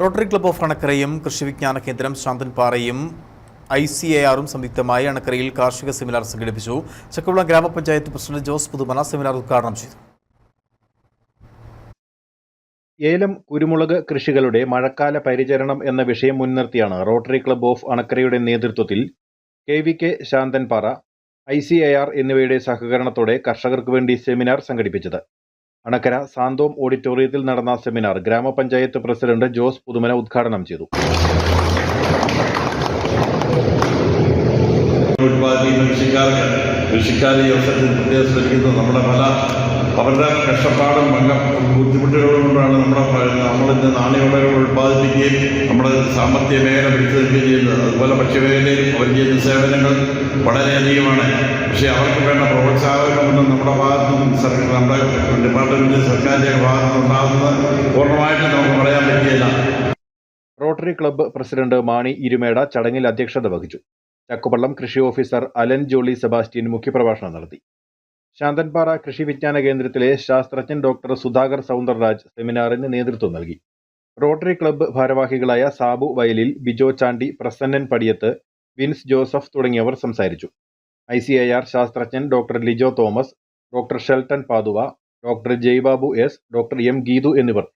Rotary club of അണക്കരയും കൃഷി വിജ്ഞാന കേന്ദ്രം ശാന്തൻപാറയും ഐ സി എ ആറും സംയുക്തമായി അണക്കരയിൽ കാർഷിക സെമിനാർ സംഘടിപ്പിച്ചു. ചക്കവിള ഗ്രാമപഞ്ചായത്ത് പ്രസിഡന്റ് ജോസ് പുതുമന സെമിനാർ ഉദ്ഘാടനം ചെയ്തു. ഏലം കുരുമുളക് കൃഷികളുടെ മഴക്കാല പരിചരണം എന്ന വിഷയം മുൻനിർത്തിയാണ് റോട്ടറി ക്ലബ്ബ് ഓഫ് അണക്കരയുടെ നേതൃത്വത്തിൽ K V K Shanthanpara I C A R എന്നിവയുടെ സഹകരണത്തോടെ കർഷകർക്ക് വേണ്ടി സെമിനാർ സംഘടിപ്പിച്ചത്. അണക്കര സാന്തോം ഓഡിറ്റോറിയത്തിൽ നടന്ന സെമിനാർ ഗ്രാമപഞ്ചായത്ത് പ്രസിഡന്റ് ജോസ് പുതുമന ഉദ്ഘാടനം ചെയ്തു. കൃഷിക്കാർക്ക് കൃഷിക്കാരെ ഈ അവസരത്തിൽ പ്രത്യേകം ശ്രമിക്കുന്നത് നമ്മുടെ പല അവരുടെ കഷ്ടപ്പാടും ഭംഗം കൊണ്ടാണ് നമ്മുടെ നമ്മളിന്ന് നാണ്യവിളകൾ ഉൽപ്പാദിപ്പിക്കുകയും നമ്മുടെ സാമ്പത്തിക മേഖല പിടിച്ചു നിൽക്കുകയും ചെയ്യുന്നത്. അതുപോലെ ഭക്ഷ്യമേഖലയിൽ അവർ ചെയ്യുന്ന സേവനങ്ങൾ വളരെയധികമാണ്. പക്ഷേ അവർക്ക് വേണ്ട പ്രോത്സാഹനമൊന്നും നമ്മുടെ ഭാഗത്തു സർക്കാർ നമ്മുടെ ഡിപ്പാർട്ട്മെന്റ് സർക്കാരിന്റെ ഭാഗത്തു നിന്നുണ്ടാകുന്നത് പൂർണമായിട്ടും നമുക്ക് പറയാൻ പറ്റിയല്ല. Rotary club president Mani Irumeda ചടങ്ങിൽ അധ്യക്ഷത വഹിച്ചു. ചക്കുപള്ളം കൃഷി ഓഫീസർ അലൻ ജോളി സെബാസ്റ്റ്യൻ മുഖ്യപ്രഭാഷണം നടത്തി. ശാന്തൻപാറ കൃഷി വിജ്ഞാന കേന്ദ്രത്തിലെ ശാസ്ത്രജ്ഞൻ ഡോക്ടർ സുധാകർ സൗന്ദർരാജ് സെമിനാറിന് നേതൃത്വം നൽകി. റോട്ടറി ക്ലബ്ബ് ഭാരവാഹികളായ സാബു വയലിൽ ബിജോ ചാണ്ടി പ്രസന്നൻ പടിയത്ത് വിൻസ് ജോസഫ് തുടങ്ങിയവർ സംസാരിച്ചു. ഐ സി ഐ ആർ ശാസ്ത്രജ്ഞൻ doctor Lijo Thomas doctor Shelton Pathuva doctor Jaibabu S doctor M Geethu എന്നിവർ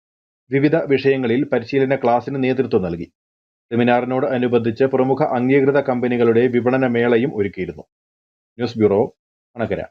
വിവിധ വിഷയങ്ങളിൽ പരിശീലന ക്ലാസിന് നേതൃത്വം നൽകി. സെമിനാറിനോട് അനുബന്ധിച്ച് പ്രമുഖ അംഗീകൃത കമ്പനികളുടെ വിപണന മേളയും ഒരുക്കിയിരുന്നു. News bureau Anakkara